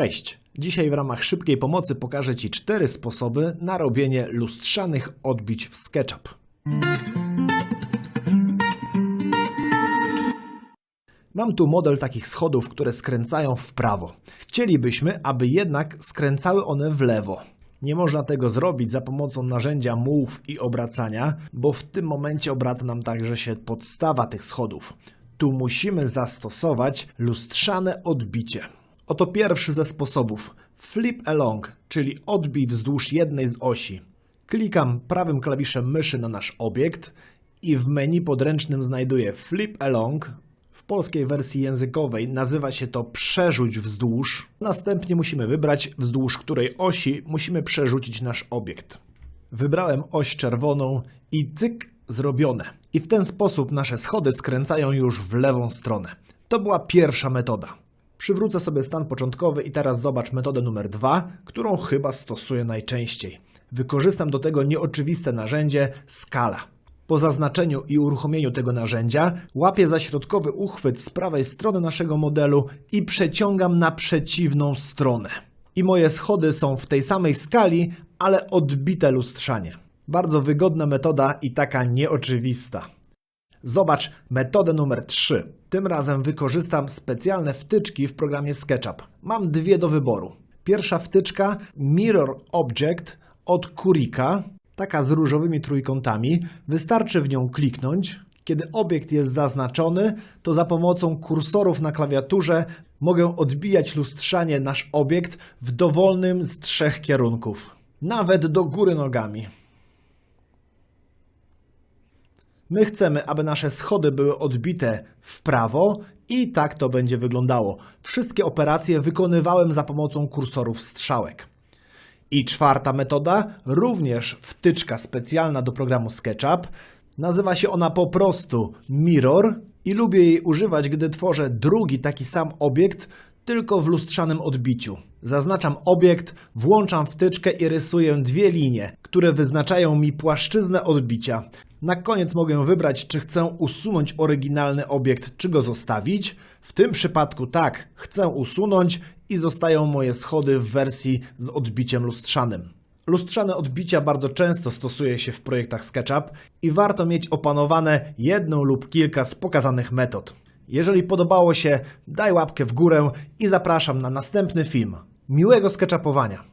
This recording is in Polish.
Cześć! Dzisiaj w ramach szybkiej pomocy pokażę Ci cztery sposoby na robienie lustrzanych odbić w SketchUp. Mam tu model takich schodów, które skręcają w prawo. Chcielibyśmy, aby jednak skręcały one w lewo. Nie można tego zrobić za pomocą narzędzia move i obracania, bo w tym momencie obraca nam także się podstawa tych schodów. Tu musimy zastosować lustrzane odbicie. Oto pierwszy ze sposobów. Flip along, czyli odbij wzdłuż jednej z osi. Klikam prawym klawiszem myszy na nasz obiekt i w menu podręcznym znajduję Flip along. W polskiej wersji językowej nazywa się to przerzuć wzdłuż. Następnie musimy wybrać wzdłuż której osi musimy przerzucić nasz obiekt. Wybrałem oś czerwoną i cyk, zrobione. I w ten sposób nasze schody skręcają już w lewą stronę. To była pierwsza metoda. Przywrócę sobie stan początkowy i teraz zobacz metodę numer dwa, którą chyba stosuję najczęściej. Wykorzystam do tego nieoczywiste narzędzie skala. Po zaznaczeniu i uruchomieniu tego narzędzia łapię za środkowy uchwyt z prawej strony naszego modelu i przeciągam na przeciwną stronę. I moje schody są w tej samej skali, ale odbite lustrzanie. Bardzo wygodna metoda i taka nieoczywista. Zobacz metodę numer 3. Tym razem wykorzystam specjalne wtyczki w programie SketchUp. Mam dwie do wyboru. Pierwsza wtyczka Mirror Object od Kurika, taka z różowymi trójkątami. Wystarczy w nią kliknąć. Kiedy obiekt jest zaznaczony, to za pomocą kursorów na klawiaturze mogę odbijać lustrzanie nasz obiekt w dowolnym z trzech kierunków. Nawet do góry nogami. My chcemy, aby nasze schody były odbite w prawo i tak to będzie wyglądało. Wszystkie operacje wykonywałem za pomocą kursorów strzałek. I czwarta metoda, również wtyczka specjalna do programu SketchUp. Nazywa się ona po prostu Mirror i lubię jej używać, gdy tworzę drugi taki sam obiekt, tylko w lustrzanym odbiciu. Zaznaczam obiekt, włączam wtyczkę i rysuję dwie linie, które wyznaczają mi płaszczyznę odbicia. Na koniec mogę wybrać, czy chcę usunąć oryginalny obiekt, czy go zostawić. W tym przypadku tak, chcę usunąć i zostają moje schody w wersji z odbiciem lustrzanym. Lustrzane odbicia bardzo często stosuje się w projektach SketchUp i warto mieć opanowane jedną lub kilka z pokazanych metod. Jeżeli podobało się, daj łapkę w górę i zapraszam na następny film. Miłego sketchupowania!